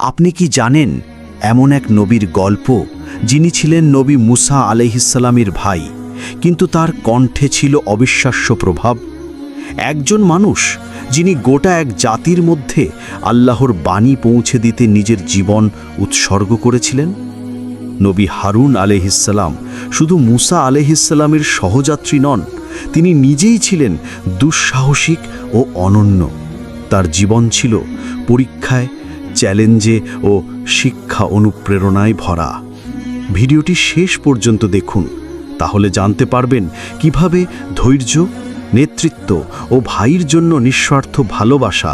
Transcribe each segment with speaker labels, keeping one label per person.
Speaker 1: আপনি কি জানেন, এমন এক নবীর গল্প, যিনি ছিলেন নবী মুসা আলহিসাল্লামের ভাই, কিন্তু তার কণ্ঠে ছিল অবিশ্বাস্য প্রভাব? একজন মানুষ, যিনি গোটা এক জাতির মধ্যে আল্লাহর বাণী পৌঁছে দিতে নিজের জীবন উৎসর্গ করেছিলেন? নবী হারুন আলহিসাল্লাম শুধু মুসা আলহিসাল্লামের সহযাত্রী নন, তিনি নিজেই ছিলেন দুঃসাহসিক ও অনন্য। তার জীবন ছিল পরীক্ষায় চ্যালেঞ্জে ও শিক্ষা অনুপ্রেরণায় ভরা। ভিডিওটি শেষ পর্যন্ত দেখুন, তাহলে জানতে পারবেন কীভাবে ধৈর্য, নেতৃত্ব ও ভাইয়ের জন্য নিঃস্বার্থ ভালোবাসা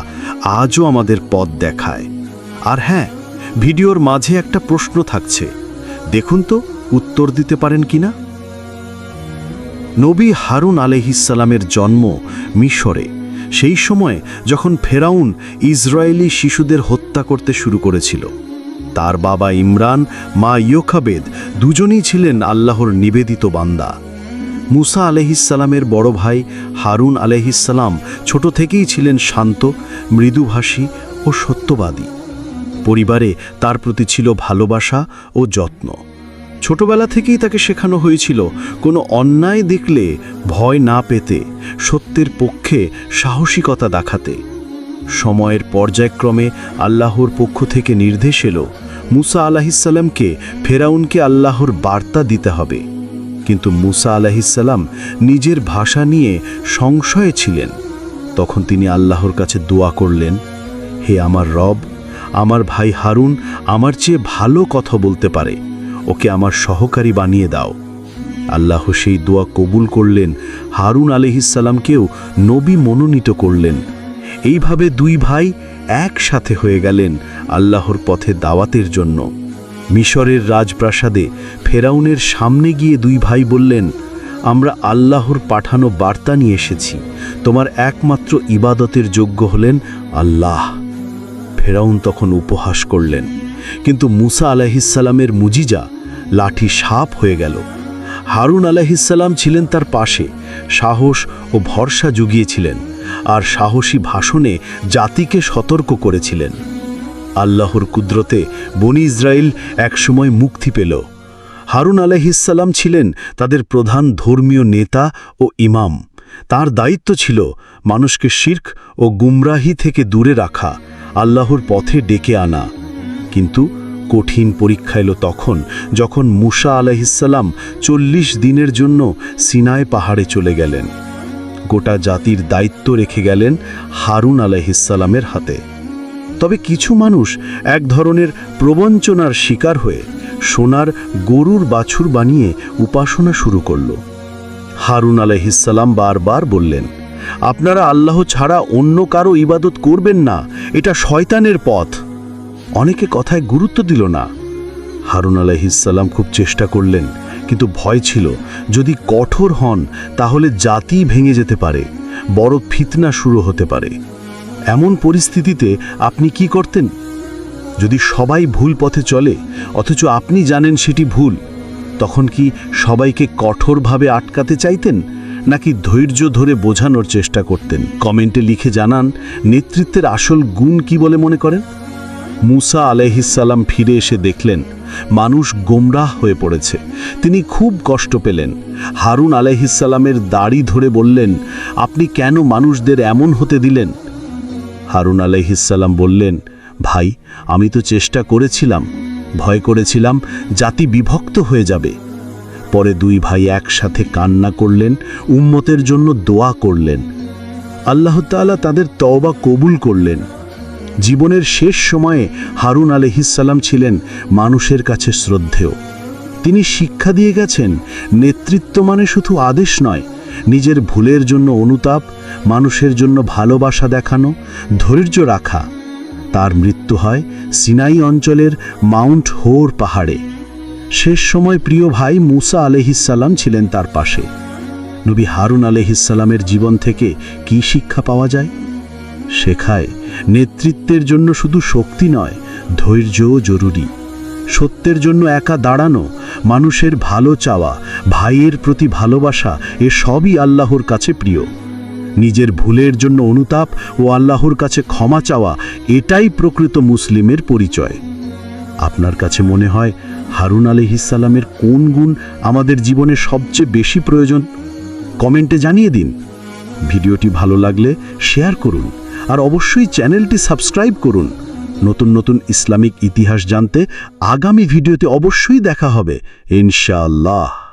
Speaker 1: আজও আমাদের পথ দেখায়। আর হ্যাঁ ভিডিওর মাঝে একটা প্রশ্ন থাকছে, দেখুন তো উত্তর দিতে পারেন কিনা? নবী হারুন আলহিসাল্লামের জন্ম মিশরে। সেই সময় যখন ফেরাউন ইসরায়েলি শিশুদের হত্যা করতে শুরু করেছিল, তার বাবা ইমরান, মা ইয়োখাবেদ দুজনেই ছিলেন আল্লাহর নিবেদিত বান্দা। মুসা আলহিসাল্লামের বড় ভাই হারুন আলহিসাল্লাম ছোট থেকেই ছিলেন শান্ত, মৃদুভাষী ও সত্যবাদী। পরিবারে তার প্রতি ছিল ভালোবাসা ও যত্ন। ছোটবেলা থেকেই তাকে শেখানো হয়েছিল, কোনো অন্যায় দেখলে ভয় না পেতে, সত্যের পক্ষে সাহসিকতা দেখাতে। সময়ের পর্যায়ক্রমে আল্লাহর পক্ষ থেকে নির্দেশ এলো, মুসা আলাহিসাল্লামকে ফেরাউনকে আল্লাহর বার্তা দিতে হবে। কিন্তু মুসা আলাহিসাল্লাম নিজের ভাষা নিয়ে সংশয়ে ছিলেন। তখন তিনি আল্লাহর কাছে দোয়া করলেন, হে আমার রব, আমার ভাই হারুন আমার চেয়ে ভালো কথা বলতে পারে। ওকে আমার সহকারী বানিয়ে দাও। আল্লাহ সেই দোয়া কবুল করলেন, হারুন আলহিসাল্লামকেও নবী মনোনীত করলেন। এইভাবে দুই ভাই একসাথে হয়ে গেলেন আল্লাহর পথে দাওয়াতের জন্য। মিশরের রাজপ্রাসাদে ফেরাউনের সামনে গিয়ে দুই ভাই বললেন, আমরা আল্লাহর পাঠানো বার্তা নিয়ে এসেছি। তোমার একমাত্র ইবাদতের যোগ্য হলেন আল্লাহ। ফেরাউন তখন উপহাস করলেন। কিন্তু মুসা আলাহিসাল্লামের মুজিজা লাঠি সাপ হয়ে গেল। হারুন আলাহিসাল্লাম ছিলেন তার পাশে, সাহস ও ভরসা জুগিয়েছিলেন, আর সাহসী ভাষণে জাতিকে সতর্ক করেছিলেন। আল্লাহর কুদরতে বনি ইসরায়েল একসময় মুক্তি পেল। হারুন আলাহিসাল্লাম ছিলেন তাদের প্রধান ধর্মীয় নেতা ও ইমাম। তার দায়িত্ব ছিল মানুষকে শির্ক ও গুমরাহি থেকে দূরে রাখা, আল্লাহর পথে ডেকে আনা। কিন্তু কঠিন পরীক্ষা এলো তখন, যখন মুসা আলাহিসাল্লাম চল্লিশ দিনের জন্য সিনায় পাহাড়ে চলে গেলেন। গোটা জাতির দায়িত্ব রেখে গেলেন হারুন আলাহিসাল্লামের হাতে। তবে কিছু মানুষ এক ধরনের প্রবঞ্চনার শিকার হয়ে সোনার গরুর বাছুর বানিয়ে উপাসনা শুরু করল। হারুন আলাইহিসাল্লাম বারবার বললেন, আপনারা আল্লাহ ছাড়া অন্য কারও ইবাদত করবেন না, এটা শয়তানের পথ। অনেকে কথায় গুরুত্ব দিল না। হারুন আলাইহিসাল্লাম খুব চেষ্টা করলেন, কিন্তু ভয় ছিল, যদি কঠোর হন, তাহলে জাতি ভেঙে যেতে পারে, বড় ফিতনা শুরু হতে পারে। এমন পরিস্থিতিতে আপনি কি করতেন? যদি সবাই ভুল পথে চলে, অথচ আপনি জানেন সেটি ভুল, তখন কি সবাইকে কঠোরভাবে আটকাতে চাইতেন, নাকি ধৈর্য ধরে বোঝানোর চেষ্টা করতেন? কমেন্টে লিখে জানান, নেতৃত্বের আসল গুণ কি বলে মনে করেন? মুসা আলহিসাল্লাম ফিরে এসে দেখলেন, মানুষ গোমরাহ হয়ে পড়েছে। তিনি খুব কষ্ট পেলেন। হারুন আলহিসাল্লামের দাড়ি ধরে বললেন, আপনি কেন মানুষদের এমন হতে দিলেন? হারুন আলাইহিসাল্লাম বললেন, ভাই, আমি তো চেষ্টা করেছিলাম। ভয় করেছিলাম জাতি বিভক্ত হয়ে যাবে। পরে দুই ভাই একসাথে কান্না করলেন, উম্মতের জন্য দোয়া করলেন। আল্লাহ তাআলা তাদের তওবা কবুল করলেন। জীবনের শেষ সময়ে হারুন আলহিসাল্লাম ছিলেন মানুষের কাছে শ্রদ্ধেয়। তিনি শিক্ষা দিয়ে গেছেন, নেতৃত্ব মানে শুধু আদেশ নয়, নিজের ভুলের জন্য অনুতাপ, মানুষের জন্য ভালোবাসা দেখানো, ধৈর্য রাখা। তার মৃত্যু হয় সিনাই অঞ্চলের মাউন্ট হোর পাহাড়ে। শেষ সময় প্রিয় ভাই মুসা আলহিসাল্লাম ছিলেন তার পাশে। নবী হারুন আলহিসাল্লামের জীবন থেকে কি শিক্ষা পাওয়া যায়? শেখায়। নেতৃত্বের জন্য শুধু শক্তি নয়, ধৈর্যও জরুরি। সত্যের জন্য একা দাঁড়ানো, মানুষের ভালো চাওয়া, ভাইয়ের প্রতি ভালোবাসা, এ সবই আল্লাহর কাছে প্রিয়। নিজের ভুলের জন্য অনুতাপ ও আল্লাহর কাছে ক্ষমা চাওয়া, এটাই প্রকৃত মুসলিমের পরিচয়। আপনার কাছে মনে হয় হারুন আলহিসাল্লামের কোন গুণ আমাদের জীবনে সবচেয়ে বেশি প্রয়োজন? কমেন্টে জানিয়ে দিন। ভিডিওটি ভালো লাগলে শেয়ার করুন। আর অবশ্যই চ্যানেলটি সাবস্ক্রাইব করুন। নতুন নতুন ইসলামিক ইতিহাস জানতে আগামী ভিডিওতে অবশ্যই দেখা হবে। ইনশাআল্লাহ।